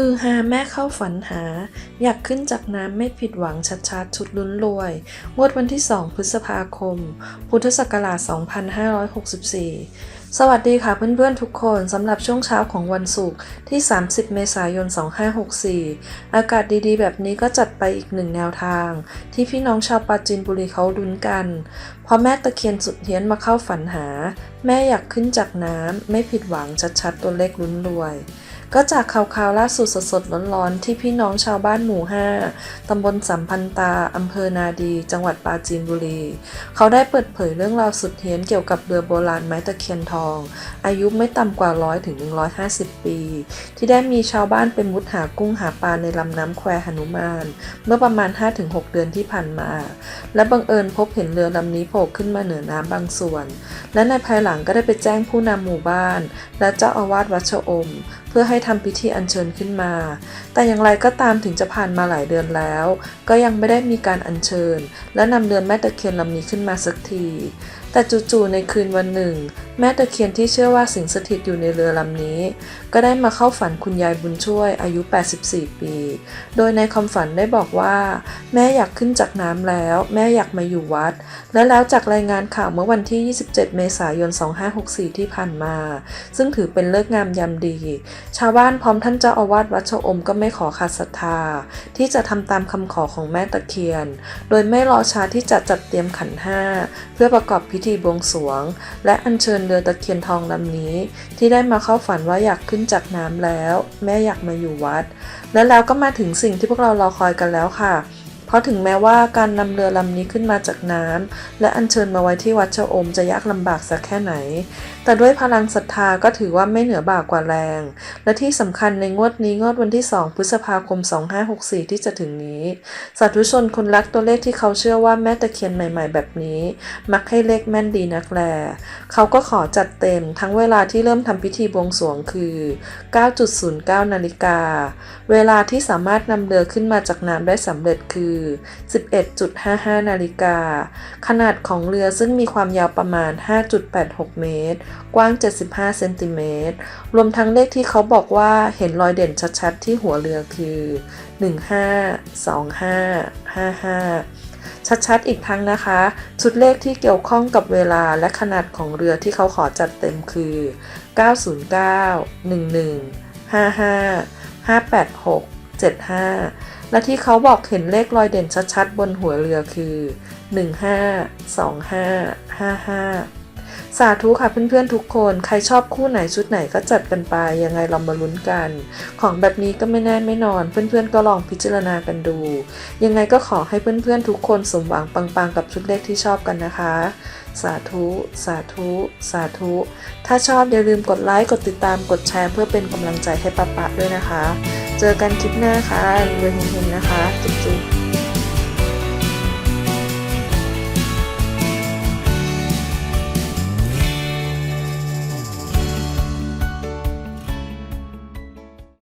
คือฮาแม่เข้าฝันหา อยากขึ้นจากน้ำไม่ผิดหวังชัดๆชุดลุ้นรวย งวดวันที่ 2 พฤษภาคม พุทธศักราช 2564สวัสดีค่ะเพื่อนๆทุกคนสำหรับช่วงเช้าของวันศุกร์ที่ 30 เมษายน 2564 อากาศดีๆ แบบนี้ก็จัดไปอีกหนึ่งแนวทาง ที่พี่น้องชาวปราจีนบุรีเขาลุ้นกันเพราะแม่ตะเคียนสุดเฮี้ยนมาเข้าฝันหา แม่อยากขึ้นจากน้ำไม่ผิดหวังชัดๆตัวเลขลุ้นรวย ก็จากข่าวคราวล่าสุดสดๆร้อนๆ ที่พี่น้องชาวบ้านหมู่ 5 ตำบลสัมพันตา อำเภอนาดี จังหวัดปราจีนบุรี เขาได้เปิดเผยเรื่องราวสุดเฮี้ยนเกี่ยวกับเรือโบราณไม้ตะเคียนทอง อายุไม่ต่ำกว่า 100ถึง150 ปี ที่ได้มีชาวบ้านไปมุดหากุ้งหาปลาในลำน้ำแควหนุมาน เมื่อประมาณ 5-6 เดือนที่ผ่านมา และบังเอิญพบเห็นเรือลำนี้โผล่ขึ้นมาเหนือน้ำบางส่วน และในภายหลังก็ได้ไปแจ้งผู้นำหมู่บ้าน และเจ้าอาวาสวัดชะอม พื่อให้ทำพิธีอัญเชิญขึ้นมา แต่อย่างไรก็ตามถึงจะผ่านมาหลายเดือนแล้ว ก็ยังไม่ได้มีการอัญเชิญ และนำเรือนแม่ตะเคียนลำนี้ขึ้นมาสักที แต่จู่ๆในคืนวันหนึ่ง แม่ตะเคียนที่เชื่อว่าสิงสถิตอยู่ในเรือลำนี้ ก็ได้มาเข้าฝันคุณยายบุญช่วยอายุ 84 ปี โดยในความฝันได้บอกว่า แม่อยากขึ้นจากน้ำแล้ว แม่อยากมาอยู่วัด และแล้วจากรายงานข่าวเมื่อวันที่ 27 เมษายน 2564 ที่ผ่านมา ซึ่งถือเป็นเลิกงามยามดี ชาวบ้านพร้อมท่านเจ้าอาวาสวัดชะอมก็ไม่ขอขาดศรัทธา ที่จะทำตามคำขอของแม่ตะเคียน โดยไม่รอช้าที่จะจัดเตรียมขันห้าเพื่อประกอบพิธีบวงสรวง และอัญเชิญเรือตะเคียนทองลำนี้ ที่ได้มาเข้าฝันว่าอยากขึ้นจากน้ำแล้ว แม่อยากมาอยู่วัด และแล้วก็มาถึงสิ่งที่พวกเรารอคอยกันแล้วค่ะ เพราะถึงแม้ว่าการนำเรือลำนี้ขึ้นมาจากน้ำและอัญเชิญมาไว้ที่วัดชะอมจะยากลำบากสักแค่ไหน แต่ด้วยพลังศรัทธาก็ถือว่าไม่เหนือบ่ากว่าแรง และที่สำคัญในงวดนี้งวดวันที่ 2 พฤษภาคม 2564 ที่จะถึงนี้สาธุชนคนรักตัวเลขที่เขาเชื่อว่าแม่ตะเคียนใหม่ ๆ แบบนี้ มักให้เลขแม่นดีนักแลเขาก็ขอจัดเต็มทั้งเวลาที่เริ่มทำพิธีบวงสรวงคือ 9.09 นาฬิกา เวลาที่สามารถนำเรือขึ้นมาจากน้ำได้สำเร็จคือ11.55 นาฬิกา ขนาดของเรือซึ่งมีความยาวประมาณ 5.86 เมตร กว้าง 75 เซนติเมตร รวมทั้งเลขที่เขาบอกว่าเห็นรอยเด่นชัดๆ ที่หัวเรือคือ 152555ชัดๆ อีกครั้งนะคะ ชุดเลขที่เกี่ยวข้องกับเวลาและขนาดของเรือที่เขาขอจัดเต็มคือ 909 11 55 586 75 และที่เขาบอกเห็นเลขรอยเด่นชัดๆ บนหัวเรือคือ 152555สาธุค่ะเพื่อนๆทุกคน ใครชอบคู่ไหนชุดไหนก็จัดกันไป ยังไงเรามาลุ้นกัน ของแบบนี้ก็ไม่แน่ไม่นอน เพื่อนๆก็ลองพิจารณากันดู ยังไงก็ขอให้เพื่อนๆทุกคนสมหวังปังๆ กับชุดเลขที่ชอบกันนะคะ สาธุ สาธุ สาธุ ถ้าชอบอย่าลืมกดไลค์ กดติดตาม กดแชร์เพื่อเป็นกำลังใจให้ปะปะด้วยนะคะ เจอกันคลิปหน้าค่ะรวยเฮงๆนะคะ จุ๊บ